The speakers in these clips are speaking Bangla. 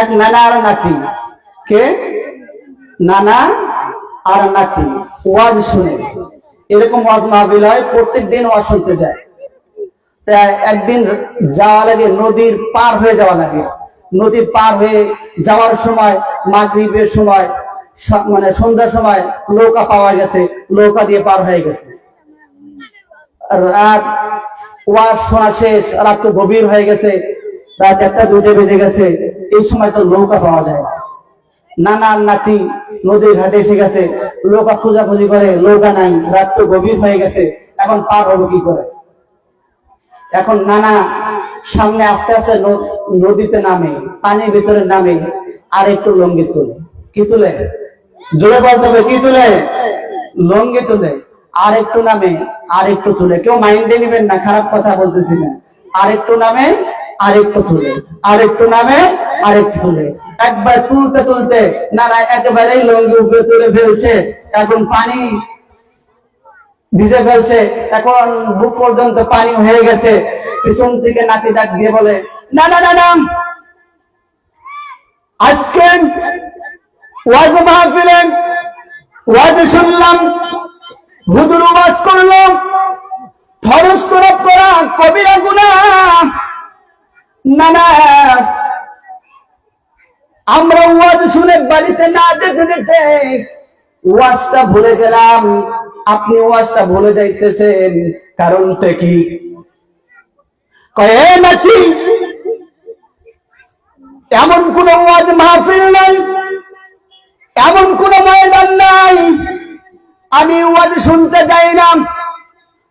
এক নানা আর নাতি। কে? নানা আর নাতি। ওয়াজ শুনে। এরকম ওয়াজ মাহবিল হয় প্রত্যেক দিন ওয়াজ শুনতে যায়। একদিন যাওয়া লাগে, নদীর পার হয়ে যাওয়া লাগে। নদীর পার হয়ে যাওয়ার সময়, মাগরিবের সময় মানে সন্ধ্যার সময় নৌকা পাওয়া গেছে, নৌকা দিয়ে পার হয়ে গেছে। রাত ওয়াজ শোনা শেষ, রাত তো গভীর হয়ে গেছে, রাত একটা দুটো বেজে গেছে। এই সময় তো নৌকা পাওয়া যায় না। নানার নাতি নদীর ঘাটে এসে গেছে, নৌকা খোঁজাখুঁজি করে, নৌকা নাই, রাত তো গভীর হয়ে গেছে, এখন পার হব কি করে? এখন নানা সামনে আস্তে আস্তে নদীতে নামে, পানির ভিতরে নামে, আর একটু লঙ্গি তুলে। কি তুলে? জোরে বলতে হবে, কি তুলে? লঙ্গি তুলে। আর একটু নামে, আর একটু তুলে। কেউ মাইন্ডে নিবেন না, খারাপ কথা বলতেছি না। আর একটু নামে, আর একটু তুলে। আর একটু নামে আর একটু তুলে একবার তুলতে তুলতে নানা একেবারেই লঙ্গি উপরে তুলে ফেলছে। এখন পানি ভিজে ফেলছে। এখন বুক পর্যন্ত পানি হয়ে গেছে। পিছন থেকে নাতি ডাক দিয়ে বলে না না না আজকে ওয়াজ মাহফিলেন ওয়াজ শুনলাম, হুজুর ওয়াজ করলাম ফরজ করা কবিরা গুনা না না আমরা ওয়াজ শুনে বাড়িতে না যেতে যেতে ওয়াজটা ভুলে গেলাম। আপনি ওয়াজটা ভুলে যাইতেছেন। কারণটা কি? নাকি এমন কোন ওয়াজ মাহফিল নাই, এমন কোন ময়দান নাই। আমি ওয়াজ শুনতে যাই না।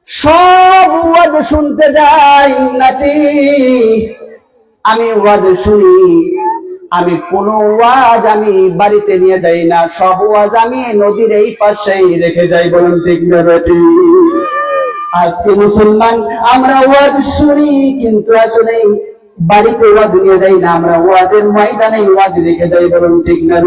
সব ওয়াজ শুনতে যাই নাকি আমি ওয়াজ শুনি আমি কোন ওয়াজ আমি বাড়িতে নিয়ে যাই না, সব ওয়াজ আমি নদীর এই পাশেই রেখে যাই, বলুন ঠিক না আজকে মুসলমান, আমরা ওয়াজ শুনি, কিন্তু আসলে বাড়িতে ওয়াজ নিয়ে যাই না, আমরা ওয়াজের ময়দানে ওয়াজ রেখে যাই, বলুন ঠিক না